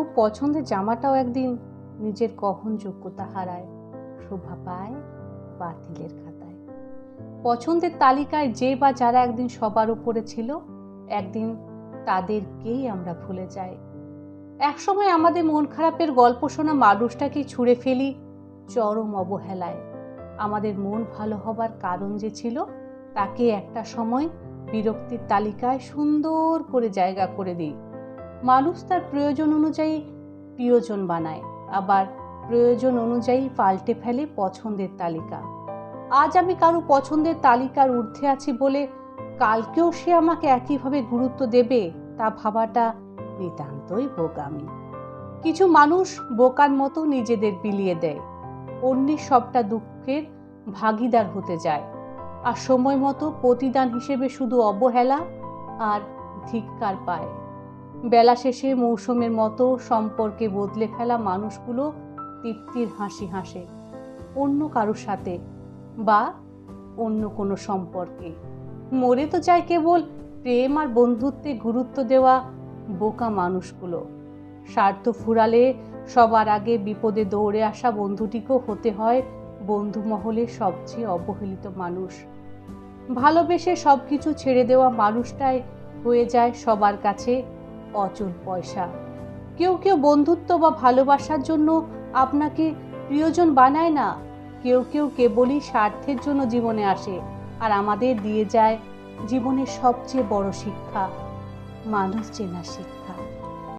খুব পছন্দের জামাটাও একদিন নিজের গ্রহণযোগ্যতা হারায়, শোভা পায় বাতিলের খাতায়। পছন্দের তালিকায় যে বা যারা একদিন সবার উপরে ছিল, একদিন তাদেরকেই আমরা ভুলে যাই। একসময় আমাদের মন খারাপের গল্প শোনা মানুষটাকে ছুঁড়ে ফেলি চরম অবহেলায়। আমাদের মন ভালো হবার কারণ যে ছিল, তাকে একটা সময় বিরক্তির তালিকায় সুন্দর করে জায়গা করে দিই। মানুষ তার প্রয়োজন অনুযায়ী প্রিয়জন বানায়, আবার প্রয়োজন অনুযায়ী পাল্টে ফেলে পছন্দের তালিকা। আজ আমি কারও পছন্দের তালিকার ঊর্ধ্বে আছি বলে কালকেও সে আমাকে একইভাবে গুরুত্ব দেবে, তা ভাবাটা নিতান্তই বোকামি। কিছু মানুষ বোকার মতো নিজেদের বিলিয়ে দেয়, অন্যের সবটা দুঃখের ভাগিদার হতে যায়। আর সময় মতো প্রতিদান হিসেবে শুধু অবহেলা আর ধিক্কার পায়। বেলা শেষে মৌসুমের মতো সম্পর্কে বদলে ফেলা মানুষগুলো তৃপ্তির হাসি হাসে, অন্য কারোর সাথে বা অন্য কোনো সম্পর্কে। মরে তো যায় কেবল প্রেম আর বন্ধুত্বে গুরুত্ব দেওয়া বোকা মানুষগুলো। স্বার্থ ফুরালে সবার আগে বিপদে দৌড়ে আসা বন্ধুটিকেও হতে হয় বন্ধু মহলের সবচেয়ে অবহেলিত মানুষ। ভালোবেসে সব কিছু ছেড়ে দেওয়া মানুষটাই হয়ে যায় সবার কাছে অচল পয়সা। কেউ কেউ বন্ধুত্ব বা ভালোবাসার জন্য আপনাকে প্রিয়জন বানায় না। কেউ কেউ কেবলই স্বার্থের জন্য জীবনে আসে আর আমাদের দিয়ে যায় জীবনের সবচেয়ে বড় শিক্ষা, মানুষ চেনা শিক্ষা।